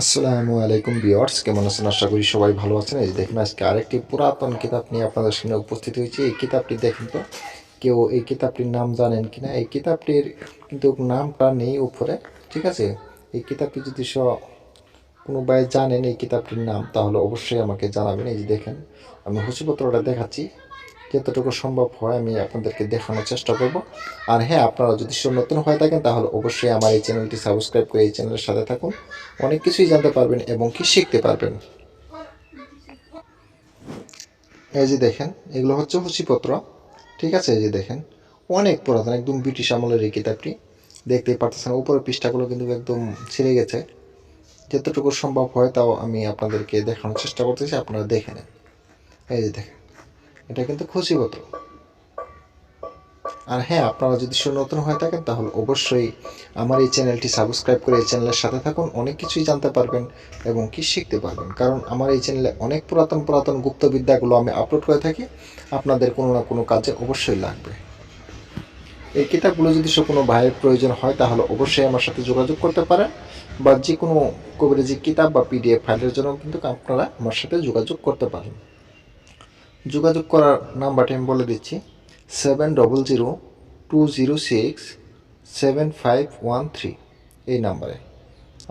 আসসালামু আলাইকুম বিয়ার্স কেমন আছেন? আশা করি সবাই ভালো আছেন। এই যে দেখুন, আজকে আরেকটি পুরাতন কিতাব নিয়ে আপনাদের সামনে উপস্থিত হয়েছি। এই কিতাবটি দেখেন তো, কেউ এই কিতাবটির নাম জানেন কিনা? এই কিতাবটির কিন্তু নামটা নেই উপরে, ঠিক আছে? এই কিতাবটি যদি স, কোনো ভাই জানেন এই কিতাবটির নাম, তাহলে অবশ্যই আমাকে জানাবেন। এই যে দেখেন, আমি হুসিপত্রটা দেখাচ্ছি। যতটুকু সম্ভব হয় আমি আপনাদেরকে দেখানোর চেষ্টা করব। আর হ্যাঁ আপনারা যদি সব নতুন হয়ে থাকেন, তাহলে অবশ্যই আমার এই চ্যানেলটি সাবস্ক্রাইব করে এই চ্যানেলের সাথে থাকুন। অনেক কিছুই জানতে পারবেন এবং কি শিখতে পারবেন। এই যে দেখেন, এগুলো হচ্ছে হুসিপত্র ঠিক আছে, এই যে দেখেন, অনেক পুরাতন, একদম ব্রিটিশ আমলের এই কিতাবটি। দেখতেই পারতেছেন, উপরের পৃষ্ঠাগুলো কিন্তু একদম ছিঁড়ে গেছে। যতটুকু সম্ভব হয় তাও আমি আপনাদেরকে দেখানোর চেষ্টা করতেছি, আপনারা দেখে নেন। এই যে দেখেন এটা কিন্তু খুশিপত্র আর হ্যাঁ আপনারা যদি নতুন হয়ে থাকেন, তাহলে অবশ্যই আমার এই চ্যানেলটি সাবস্ক্রাইব করে এই চ্যানেলের সাথে থাকুন, অনেক কিছুই জানতে পারবেন এবং কি শিখতে পারবেন। কারণ আমার এই চ্যানেলে অনেক পুরাতন পুরাতন গুপ্তবিদ্যাগুলো আমি আপলোড করে থাকি, আপনাদের কোনো না কোনো কাজে অবশ্যই লাগবে। এই কিতাবগুলো যদি সে কোনো ভাইয়ের প্রয়োজন হয়, তাহলে অবশ্যই আমার সাথে যোগাযোগ করতে পারেন বা যে কোনো কবিরাজি কিতাব বা পিডিএফ ফাইলের জন্য কিন্তু আপনারা আমার সাথে যোগাযোগ করতে পারেন। যোগাযোগ করার নাম্বারটি আমি বলে দিচ্ছি seven double zero two zero six seven five one three এই নাম্বারে।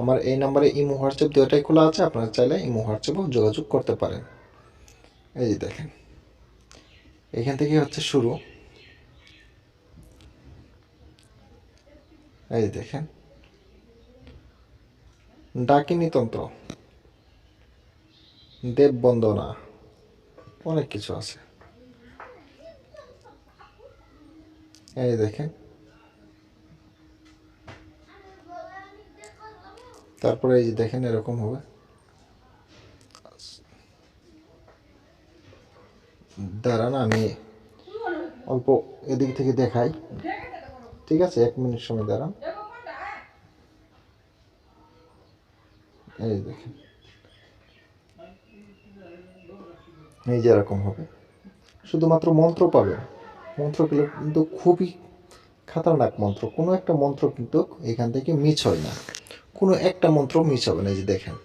আমার এই নাম্বারে ইমো, হোয়াটসঅ্যাপ দুটাই খোলা আছে, আপনারা চাইলে ইমো, হোয়াটসঅ্যাপেও যোগাযোগ করতে পারেন। এই যে দেখেন, এখান থেকে হচ্ছে শুরু। এই দেখেন, ডাকিনী তন্ত্র দেব বন্দনা অনেক কিছু আছে। এই দেখেন। তারপরে এই যে দেখেন, এরকম হবে। দাঁড়ান, আমি অল্প এদিক থেকে দেখাই। ঠিক আছে, এক মিনিট সময় দাঁড়ান। এই দেখেন। এই যে এরকম হবে। শুধুমাত্র মন্ত্র পাবে। মন্ত্রগুলো কিন্তু খুবই খাতারনাক মন্ত্র। কোনো একটা মন্ত্র কিন্তু এখান থেকে মিস হয় না। কোনো একটা মন্ত্র মিস হবে না, এই যে দেখেন।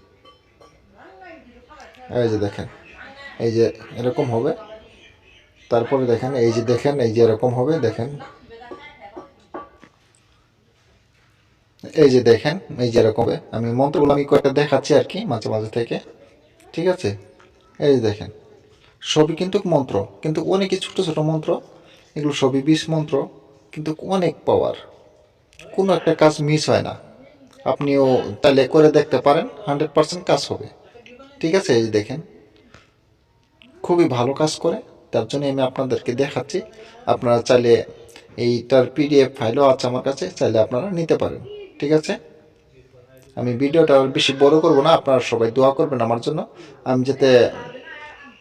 এই যে দেখেন। এই যে এরকম হবে। তারপরে দেখেন, এই যে দেখেন, এই যে এরকম হবে, দেখেন। এই যে দেখেন, এই যে এরকম হবে। আমি মন্ত্রগুলো আমি কয়েকটা দেখাচ্ছি আর কি, মাঝে মাঝে থেকে। ঠিক আছে? এই যে দেখেন। সবই কিন্তু মন্ত্র, কিন্তু অনেকই ছোট ছোট মন্ত্র, এগুলো সবই বিষ মন্ত্র, কিন্তু অনেক পাওয়ার কোনো একটা কাজ মিস হয় না। আপনিও তাহলে করে দেখতে পারেন হান্ড্রেড পার্সেন্ট কাজ হবে। ঠিক আছে, এই দেখেন। খুবই ভালো কাজ করে, তার জন্য আমি আপনাদেরকে দেখাচ্ছি। আপনারা চাইলে এইটার পিডিএফ ফাইলও আছে আমার কাছে, চাইলে আপনারা নিতে পারেন। ঠিক আছে? আমি ভিডিওটা বেশি বড় করব না, আপনারা সবাই দোয়া করবেন আমার জন্য। আমি যাতে